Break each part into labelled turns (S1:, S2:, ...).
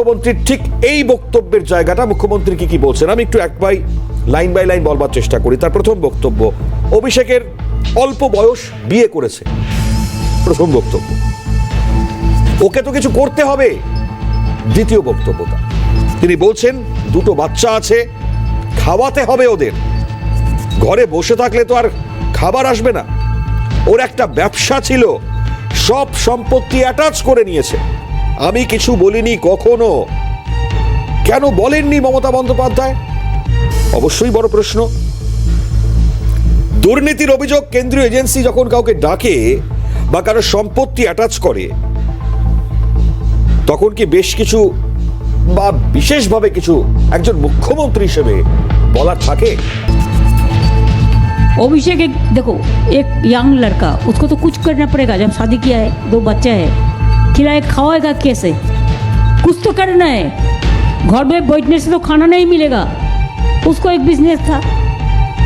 S1: মুখ্যমন্ত্রীর ঠিক এই বক্তব্যের জায়গাটা মুখ্যমন্ত্রী কি কি বলছেন? আমি একটু এক বাই লাইন বাই লাইন বলবার চেষ্টা করি। তার প্রথম বক্তব্য, অভিষেকের অল্প বয়স বিয়ে করেছে। প্রথম বক্তব্য। ওকে তো কিছু করতে হবে। দ্বিতীয় বক্তব্যটা তিনি বলছেন, দুটো বাচ্চা আছে, খাওয়াতে হবে ওদের। ঘরে বসে থাকলে তো আর খাবার আসবে না। ওর একটা ব্যবসা ছিল, সব সম্পত্তি অ্যাটাচ করে নিয়েছে। আমি কিছু বলিনি কখনো কেন বলেননি মমতা বন্দ্যোপাধ্যায় অবশ্যই বড় প্রশ্ন দুর্নীতির অভিযোগ কেন্দ্রীয় এজেন্সি যখন কাউকে ডাকে বা কারো সম্পত্তি অ্যাটাচ করে তখন কি বেশ কিছু বা বিশেষভাবে কিছু একজন মুখ্যমন্ত্রী হিসেবে বলার থাকে
S2: अभिषेक एक देखो एक यंग लड़का उसको तो कुछ करना पड़ेगा जब शादी किया है दो बच्चे हैं खिलाए खावाएगा कैसे? कुछ तो करना है। घर में बैठने से तो खाना नहीं मिलेगा। उसको एक बिज़नेस था।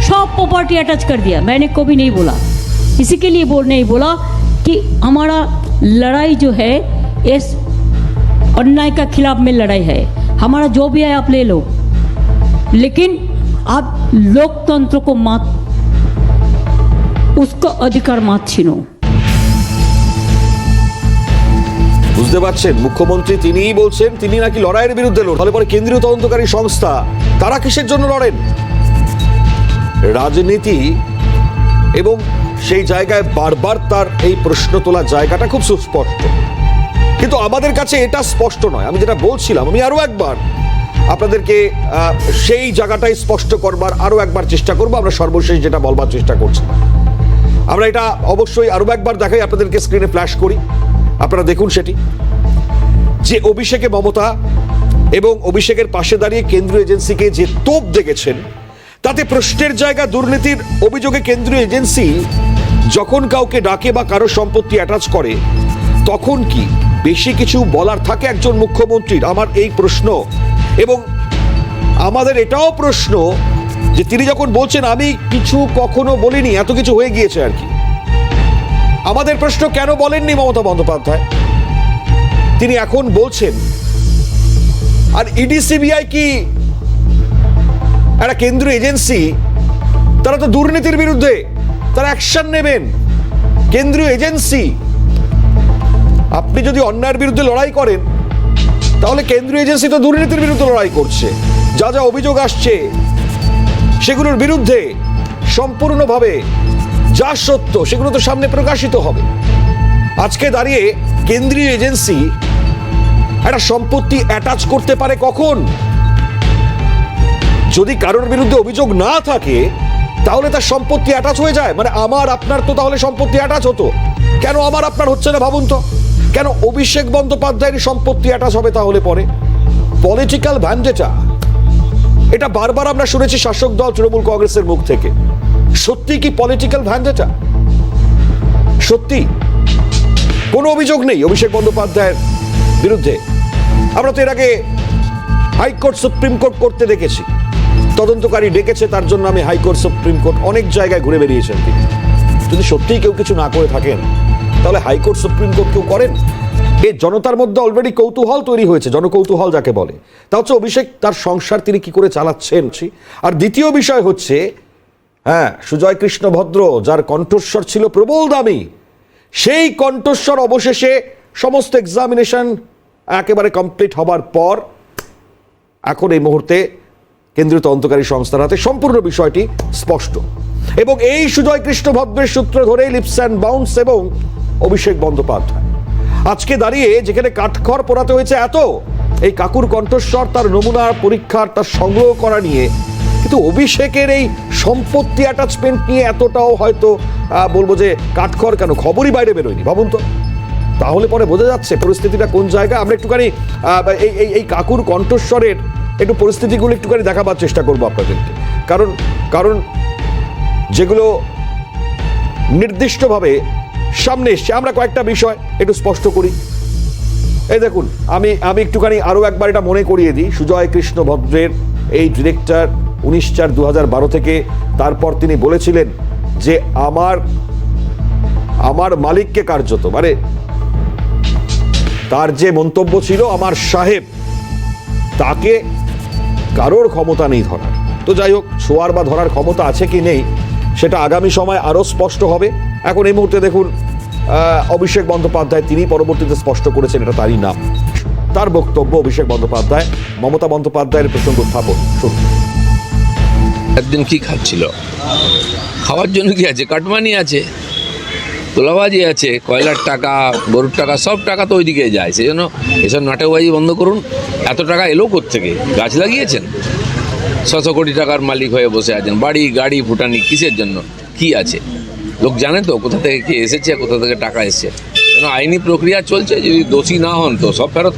S2: सब प्रॉपर्टी अटैच कर दिया। मैंने कभी नहीं बोला। इसी के लिए बोल, नहीं बोला कि हमारा लड़ाई जो है, इस अन्याय का खिलाफ में लड़ाई है। हमारा जो भी है, आप ले लो। लेकिन आप लोकतंत्र को मात, उसका अधिकार मत छीनो।
S1: বুঝতে পারছেন? মুখ্যমন্ত্রী তিনিই বলছেন, তিনি নাকি লড়াইয়ের বিরুদ্ধে লড় তাহলে পরে কেন্দ্রীয় তদন্তকারী সংস্থা, তারা কিসের জন্য লড়েন? রাজনীতি এবং সেই জায়গায় বারবার তার এই প্রশ্ন তোলার জায়গাটা খুব সুস্পষ্ট। কিন্তু আমাদের কাছে এটা স্পষ্ট নয়। আমি যেটা বলছিলাম, আমি আরও একবার আপনাদেরকে সেই জায়গাটাই স্পষ্ট করবার, আরও একবার চেষ্টা করব। আমরা সর্বশেষ যেটা বলবার চেষ্টা করছি। আমরা এটা অবশ্যই আরও একবার দেখাই, আপনাদেরকে স্ক্রিনে ফ্ল্যাশ করি। আপনারা দেখুন সেটি। যে অভিষেকে মমতা এবং অভিষেকের পাশে দাঁড়িয়ে কেন্দ্রীয় এজেন্সিকে যে তোপ দেখেছেন, তাতে প্রশ্নের জায়গা দুর্নীতির অভিযোগে কেন্দ্রীয় এজেন্সি যখন কাউকে ডাকে বা কারও সম্পত্তি অ্যাটাচ করে, তখন কি বেশি কিছু বলার থাকে একজন মুখ্যমন্ত্রীর? আমার এই প্রশ্ন। এবং আমাদের এটাও প্রশ্ন যে তিনি যখন বলছেন, আমি কিছু কখনো বলিনি, এত কিছু হয়ে গিয়েছে আর কি। আমাদের প্রশ্ন কেন বলেননি মমতা বন্দ্যোপাধ্যায়? তিনি এখন বলছেন, আর ইডি সিবিআই কি একটা কেন্দ্রীয় এজেন্সি, তারা তো দুর্নীতির বিরুদ্ধে, তারা অ্যাকশন নেবেন। কেন্দ্রীয় এজেন্সি, আপনি যদি অন্যায়ের বিরুদ্ধে লড়াই করেন, তাহলে কেন্দ্রীয় এজেন্সি তো দুর্নীতির বিরুদ্ধে লড়াই করছে। যা যা অভিযোগ আসছে, সেগুলোর বিরুদ্ধে সম্পূর্ণভাবে যা সত্য, সেগুলো তো সামনে প্রকাশিত হবে। আজকে দাঁড়িয়ে কেন্দ্রীয় এজেন্সি একটা সম্পত্তি অ্যাটাচ করতে পারে কখন? যদি কারোর বিরুদ্ধে অভিযোগ না থাকে, তাহলে তার সম্পত্তি অ্যাটাচ হয়ে যায়। মানে আমার, আপনার তো তাহলে সম্পত্তি অ্যাটাচ হতো। কেন আমার, আপনার হচ্ছে না ভাবুন তো। কেন অভিষেক বন্দ্যোপাধ্যায়ের সম্পত্তি অ্যাটাচ হবে তাহলে পরে? পলিটিক্যাল ভ্যান্ডেটা এটা বারবার আমরা শুনেছি শাসক দল তৃণমূল কংগ্রেসের মুখ থেকে। সত্যি কি পলিটিক্যাল ভ্যান্ডেটা? সত্যি? কোনো অভিযোগ নেই অভিষেক বন্দ্যোপাধ্যায়ের বিরুদ্ধে। আমরা তো এর আগে হাইকোর্ট, সুপ্রিম কোর্ট করতে দেখেছি। তদন্তকারী ডেকেছে, তার জন্য আমি হাইকোর্ট, সুপ্রিম কোর্ট অনেক জায়গায় ঘুরে বেরিয়েছেন তিনি। যদি সত্যিই কেউ কিছু না করে থাকেন, তাহলে হাইকোর্ট, সুপ্রিম কোর্ট কেউ করেন? এ জনতার মধ্যে অলরেডি কৌতূহল তৈরি হয়েছে, জনকৌতূহল যাকে বলে। তা হচ্ছে অভিষেক, তার সংসার তিনি কি করে চালাচ্ছেন? আর দ্বিতীয় বিষয় হচ্ছে হ্যাঁ সুজয় কৃষ্ণ ভদ্র, যার কণ্ঠস্বর ছিল প্রবল দামি, সেই কণ্ঠস্বর অবশেষে সমস্ত এক্সামিনেশন একেবারে কমপ্লিট হবার পর, এখন এই মুহূর্তে কেন্দ্রীয় তদন্তকারী সংস্থার হাতে সম্পূর্ণ বিষয়টি স্পষ্ট। এবং এই সুজয় কৃষ্ণ ভদ্রের সূত্র ধরেই লিপস অ্যান্ড বাউন্স এবং অভিষেক বন্দ্যোপাধ্যায়। আজকে দাঁড়িয়ে যেখানে কাঠখড় পোড়াতে হয়েছে এত, এই কাকুর কণ্ঠস্বর তার নমুনা পরীক্ষার তার সংগ্রহ করা নিয়ে কিন্তু অভিষেকের এই সম্পত্তি অ্যাটাচমেন্ট নিয়ে এতটাও হয়তো বলব যে কাঠখড় কেন? খবরই বাইরে বেরোয়নি। ভাবুন তো। তাহলে পরে বোঝা যাচ্ছে পরিস্থিতিটা কোন জায়গায়। আমরা একটুখানি এই এই কাকুর কণ্ঠস্বরের একটু পরিস্থিতিগুলো একটুখানি দেখাবার চেষ্টা করব আপনাদেরকে। কারণ কারণ যেগুলো নির্দিষ্টভাবে সামনে এসছে। আমরা কয়েকটা বিষয় একটু স্পষ্ট করি। এই দেখুন, আমি আমি একটুখানি আরও একবার এটা মনে করিয়ে দিই। সুজয় কৃষ্ণ ভদ্রের এই ডিরেক্টর উনিশ চার দু থেকে তারপর তিনি বলেছিলেন যে আমার আমার মালিককে কার্যত মানে তার যে মন্তব্য ছিল আমার সাহেব, তাকে কারোর ক্ষমতা নেই ধরার। তো যাই হোক ছোঁয়ার বা ধরার ক্ষমতা আছে কি নেই, সেটা আগামী সময় আরও স্পষ্ট হবে। এখন এই মুহূর্তে দেখুন অভিষেক বন্দ্যোপাধ্যায়, তিনি পরবর্তীতে স্পষ্ট করেছেন এটা তারই নাম। তার বক্তব্য অভিষেক বন্দ্যোপাধ্যায়, মমতা বন্দ্যোপাধ্যায়ের প্রসঙ্গ উত্থাপন। শুনুন।
S3: একদিন কি খাচ্ছিল? খাওয়ার জন্য কি আছে? কাটমানি আছে, তোলাবাজি আছে, কয়লার টাকা, গরুর টাকা, সব টাকা তো ওইদিকে যায়। সেই জন্য এসব নাটকবাজি বন্ধ করুন। এত টাকা এলো থেকে গাছ লাগিয়েছেন? ছশো কোটি টাকার মালিক হয়ে বসে আছেন। বাড়ি, গাড়ি, ফুটানি কিসের জন্য? কি আছে? লোক জানে তো কোথা থেকে কি এসেছে, কোথা থেকে টাকা এসেছে। কেন আইনি প্রক্রিয়া চলছে? যদি দোষী না হন তো সব ফেরত